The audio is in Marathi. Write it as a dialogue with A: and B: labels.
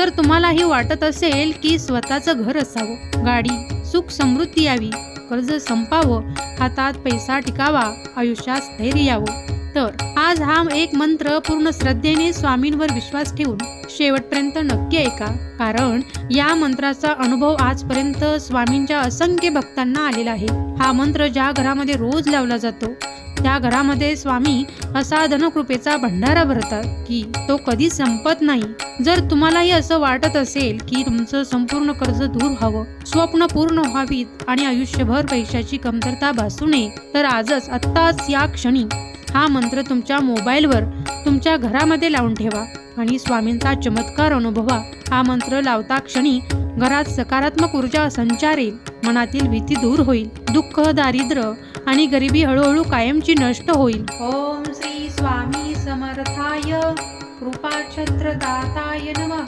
A: जर तुम्हालाही वाटत असेल की स्वतःचं घर असावं गाडी सुख समृद्धी यावी कर्ज संपावं हातात पैसा टिकावा आयुष्यात स्थैर्य यावं तर आज हा एक मंत्र पूर्ण श्रद्धेने स्वामींवर विश्वास ठेवून शेवटपर्यंत नक्की ऐका. कारण या मंत्राचा अनुभव आजपर्यंत स्वामींच्या असंख्य भक्तांना आलेला आहे. हा मंत्र ज्या घरामध्ये रोज लावला जातो त्या घरामध्ये स्वामी असा धनकृपेचा भंडारा भरतात की तो कधी संपत नाही. जर तुम्हालाही असं वाटत असेल की तुमचं संपूर्ण कर्ज दूर व्हावं स्वप्न पूर्ण व्हावीत आणि आयुष्यभर पैशाची कमतरता भासू नये तर आजच आत्ताच या क्षणी हा मंत्र तुमच्या मोबाईलवर तुमच्या घरामध्ये लावून ठेवा आणि स्वामींचा चमत्कार अनुभवा. हा मंत्र लावता क्षणी घरात सकारात्मक ऊर्जा संचारेल मनातील भीती दूर होईल दुःख दारिद्र्य आणि गरिबी हळूहळू कायमची नष्ट होईल. ओम श्री स्वामी समर्थाय. कृपा दाताय नमः.